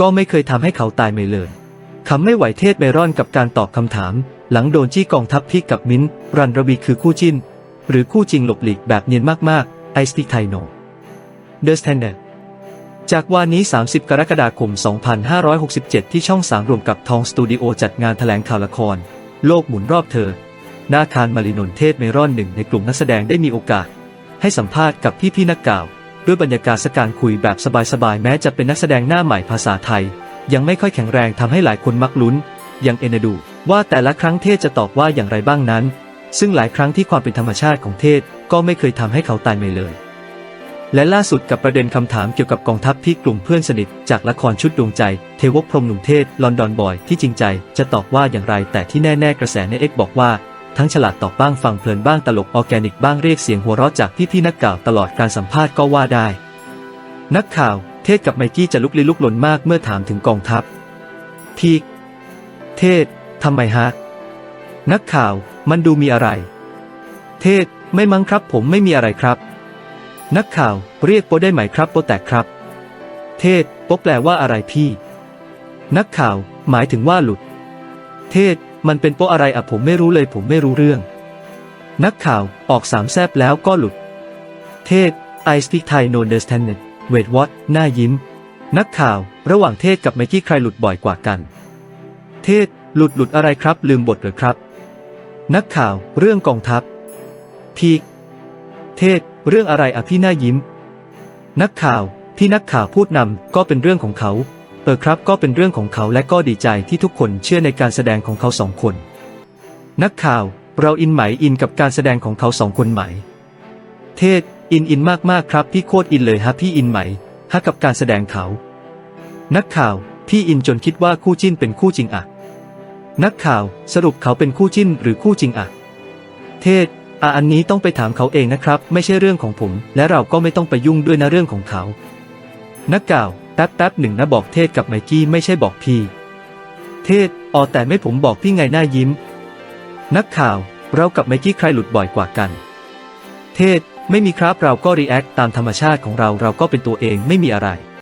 ก็ไม่เคยทำให้เขาตายไม่เลยคำไม่ไหวเทศเมรอนกับการตอบคำถาม หลังโดนจี้กองทัพพิกกับมิ้นรันระวีคือคู่จิ้น หรือคู่จริงหลบหลีกแบบเนียนมากๆไอสติไทโนเดอะสแตนเดาร์จากวันนี้ 30 กรกฎาคม 2567 ที่ช่องสามรวมกับทองสตูดิโอจัดงานแถลงข่าวละคร โลกหมุนรอบเธอหน้าคารมารินน์เทศเมรอนหนึ่งในกลุ่มนักแสดงได้มีโอกาส ให้สัมภาษณ์กับพี่ๆนักข่าว ด้วยบรรยากาศการคุยแบบสบายๆ แม้จะเป็นนักแสดงหน้าใหม่ภาษาไทย ยังไม่ค่อยแข็งแรงทำให้หลายคนมักลุ้น ยังเอ็นดู ว่าแต่ละครั้งเทศจะตอบว่าอย่างไรบ้างนั้น ซึ่งหลายครั้งที่ความเป็นธรรมชาติของเทศก็ไม่เคยทำให้เขาตายไม่เลย และล่าสุดกับประเด็นคำถามเกี่ยวกับกองทัพที่กลุ่มเพื่อนสนิท จากละครชุดดวงใจ เทวกพรมหนุ่มเทศลอนดอนบอยที่จริงใจจะตอบว่าอย่างไร แต่ที่แน่ๆกระแสในเอ็กบอกว่า ทั้งฉลาดตอบบ้างฟังเพลินบ้างตลกออแกนิกบ้างเรียกเสียงหัวเราะจากพี่ๆนักข่าวตลอดการสัมภาษณ์ก็ว่าได้ นักข่าว เทศกับไมกี้จะลุกลี้ลุกลนมากเมื่อถามถึงกองทัพ พีกเทศทำไมฮะ นักข่าวมันดูมีอะไร เทศไม่มั้งครับ ผมไม่มีอะไรครับ นักข่าวเรียกโปได้ไหมครับโปแตกครับ เทศโปแปลว่าอะไรพี่ นักข่าว หมายถึงว่าหลุด เทศ มันเป็นโปอะไรอะผมไม่รู้เลยผมไม่รู้เรื่อง นักข่าวออกสามแซบแล้วก็หลุด เทศ I speak Thai no understand it wait what หน้ายิ้ม นักข่าว ระหว่างเทศกับไมกี้ใครหลุดบ่อยกว่ากัน เทศหลุดหลุดอะไรครับ ลืมบทเหรือครับ นักข่าว เรื่องกองทัพ พีกเทศ เรื่องอะไรอะพี่หน้ายิ้ม นักข่าวที่นักข่าวพูดนำก็เป็นเรื่องของเขา ออครับก็เป็นเรื่องของเขาและก็ดีใจที่ทุกคนเชื่อในการแสดงของเขาสองคน นักข่าว เราอินไหมอินกับการแสดงของเขาสองคนไหม เทศ อินอินมากๆครับพี่โคตรอินเลยฮะพี่อินไหมฮะกับการแสดงเขา นักข่าว พี่อินจนคิดว่าคู่จิ้นเป็นคู่จริงอะนักข่าว สรุปเขาเป็นคู่จิ้นหรือคู่จริงอะเทศอะอันนี้ต้องไปถามเขาเองนะครับ ไม่ใช่เรื่องของผม และเราก็ไม่ต้องไปยุ่งด้วยนะเรื่องของเขา นักข่าว แป๊บแป๊บหนึ่งนะบอกเทศกับไมกี้ไม่ใช่บอกพี่ เทศอ๋อแต่ไม่ผมบอกพี่ไงหน้ายิ้ม นักข่าวเรากับไมกี้ใครหลุดบ่อยกว่ากัน เทศไม่มีครับเราก็รีแอคตามธรรมชาติของเราเราก็เป็นตัวเองไม่มีอะไร